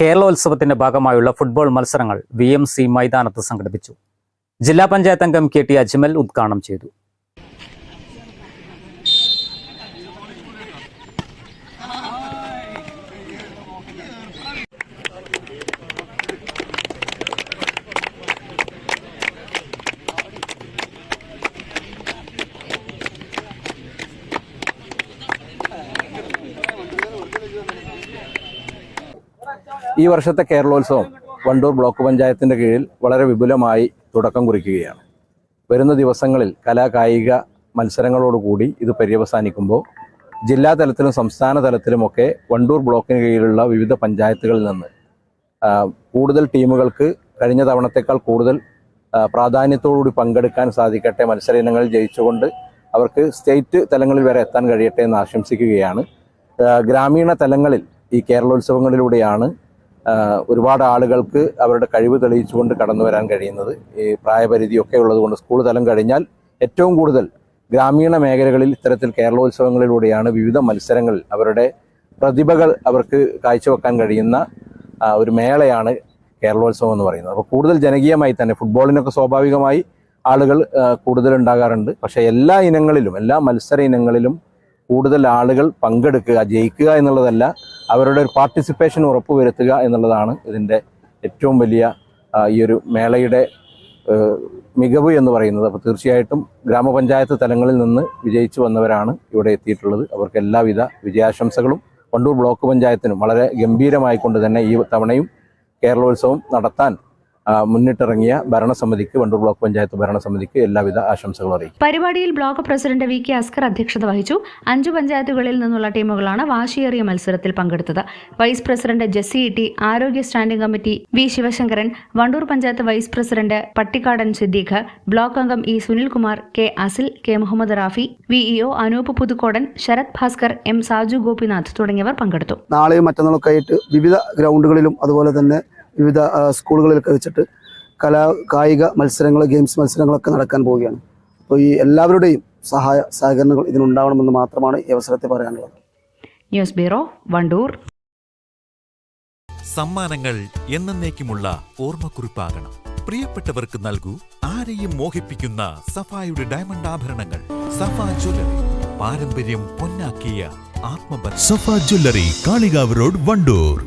കേരളോത്സവത്തിന്റെ ഭാഗമായുള്ള ഫുട്ബോൾ മത്സരങ്ങൾ വി മൈതാനത്ത് സംഘടിപ്പിച്ചു. ജില്ലാ പഞ്ചായത്ത് അംഗം കെ ടി അജ്മൽ ഉദ്ഘാടനം ചെയ്തു. ഈ വർഷത്തെ കേരളോത്സവം വണ്ടൂർ ബ്ലോക്ക് പഞ്ചായത്തിന്റെ കീഴിൽ വളരെ വിപുലമായി തുടക്കം കുറിക്കുകയാണ്. വരുന്ന ദിവസങ്ങളിൽ കലാകായിക മത്സരങ്ങളോടുകൂടി ഇത് പര്യവസാനിക്കുമ്പോൾ ജില്ലാ തലത്തിലും സംസ്ഥാന തലത്തിലുമൊക്കെ വണ്ടൂർ ബ്ലോക്കിന് കീഴിലുള്ള വിവിധ പഞ്ചായത്തുകളിൽ നിന്ന് കൂടുതൽ ടീമുകൾക്ക് കഴിഞ്ഞ തവണത്തേക്കാൾ കൂടുതൽ പ്രാധാന്യത്തോടുകൂടി പങ്കെടുക്കാൻ സാധിക്കട്ടെ മത്സര ഇനങ്ങളിൽ ജയിച്ചുകൊണ്ട് അവർക്ക് സ്റ്റേറ്റ് തലങ്ങളിൽ വരെ എത്താൻ കഴിയട്ടെ എന്ന് ആശംസിക്കുകയാണ്. ഗ്രാമീണ തലങ്ങളിൽ ഈ കേരളോത്സവങ്ങളിലൂടെയാണ് ഒരുപാട് ആളുകൾക്ക് അവരുടെ കഴിവ് തെളിയിച്ചുകൊണ്ട് കടന്നു വരാൻ കഴിയുന്നത്. ഈ പ്രായപരിധിയൊക്കെ ഉള്ളതുകൊണ്ട് സ്കൂൾ തലം കഴിഞ്ഞാൽ ഏറ്റവും കൂടുതൽ ഗ്രാമീണ മേഖലകളിൽ ഇത്തരത്തിൽ കേരളോത്സവങ്ങളിലൂടെയാണ് വിവിധ മത്സരങ്ങൾ അവരുടെ പ്രതിഭകൾ അവർക്ക് കാഴ്ചവെക്കാൻ കഴിയുന്ന ഒരു മേളയാണ് കേരളോത്സവം എന്ന് പറയുന്നത്. അപ്പോൾ കൂടുതൽ ജനകീയമായി തന്നെ ഫുട്ബോളിനൊക്കെ സ്വാഭാവികമായി ആളുകൾ കൂടുതൽ ഉണ്ടാകാറുണ്ട്. പക്ഷേ എല്ലാ ഇനങ്ങളിലും എല്ലാ മത്സര ഇനങ്ങളിലും കൂടുതൽ ആളുകൾ പങ്കെടുക്കുക ജയിക്കുക എന്നുള്ളതല്ല അവരുടെ ഒരു പാർട്ടിസിപ്പേഷൻ ഉറപ്പുവരുത്തുക എന്നുള്ളതാണ് ഇതിന്റെ ഏറ്റവും വലിയ ഈ ഒരു മേളയുടെ മികവ് എന്ന് പറയുന്നത്. അപ്പോൾ തീർച്ചയായിട്ടും ഗ്രാമപഞ്ചായത്ത് തലങ്ങളിൽ നിന്ന് വിജയിച്ചു വന്നവരാണ് ഇവിടെ എത്തിയിട്ടുള്ളത്. അവർക്ക് എല്ലാവിധ വിജയാശംസകളും വണ്ടൂർ ബ്ലോക്ക് പഞ്ചായത്തിനും വളരെ ഗംഭീരമായിക്കൊണ്ട് തന്നെ ഈ തവണയും കേരളോത്സവം നടത്താൻ മുന്നിട്ടിറങ്ങിയ ഭരണസമിതിക്ക് വണ്ടൂർ ബ്ലോക്ക് പഞ്ചായത്ത് ഭരണസമിതിക്ക് എല്ലാവിധ ആശംസകളും അറിയിക്കും. പരിപാടിയിൽ block president V K Askar അധ്യക്ഷത വഹിച്ചു. അഞ്ചു പഞ്ചായത്തുകളിൽ നിന്നുള്ള ടീമുകളാണ് വാശിയേറിയ മത്സരത്തിൽ പങ്കെടുത്തത്. വൈസ് പ്രസിഡന്റ് ജെസ്സി ടി ആരോഗ്യ standing committee V Sivasankaran Wandoor panchayat vice president Pattikkadan Siddique block അംഗം E Sunilkumar K Asil K Muhammad Rafi VEO Anoop Puthukkodan Sarath Bhaskar M Saju Gopinath തുടങ്ങിയവർ പങ്കെടുത്തു. നാളെയും മറ്റന്നാളൊക്കെ ആയിട്ട് വിവിധ ഗ്രൗണ്ടുകളിലും അതുപോലെ തന്നെ വിവിധ സ്കൂളുകളിൽ സ്കൂളുകളിലൊക്കെ വെച്ചിട്ട് കലാ കായിക മത്സരങ്ങൾ ഗെയിംസ് മത്സരങ്ങളൊക്കെ നടക്കാൻ പോവുകയാണ്. അപ്പോൾ ഈ എല്ലാവരുടെയും സഹായ സഹകരണങ്ങൾ ഇതിനുണ്ടാവണമെന്ന് മാത്രമാണ് ഈ അവസരത്തിൽ പറയാനുള്ളത്. News bureau Wandoor. സമ്മാനങ്ങൾ എന്നേക്കുമുള്ള ഓർമ്മക്കുറിപ്പാകണം. പ്രിയപ്പെട്ടവർക്ക് നൽകൂ ആരെയും മോഹിപ്പിക്കുന്ന സഫായുടെ ഡയമണ്ട് ആഭരണങ്ങൾ. സഫ ജ്വല്ലറി പാരമ്പര്യം പൊന്നാക്കിയ ആത്മബന്ധം. Safa jewellery Kalikavu road Wandoor.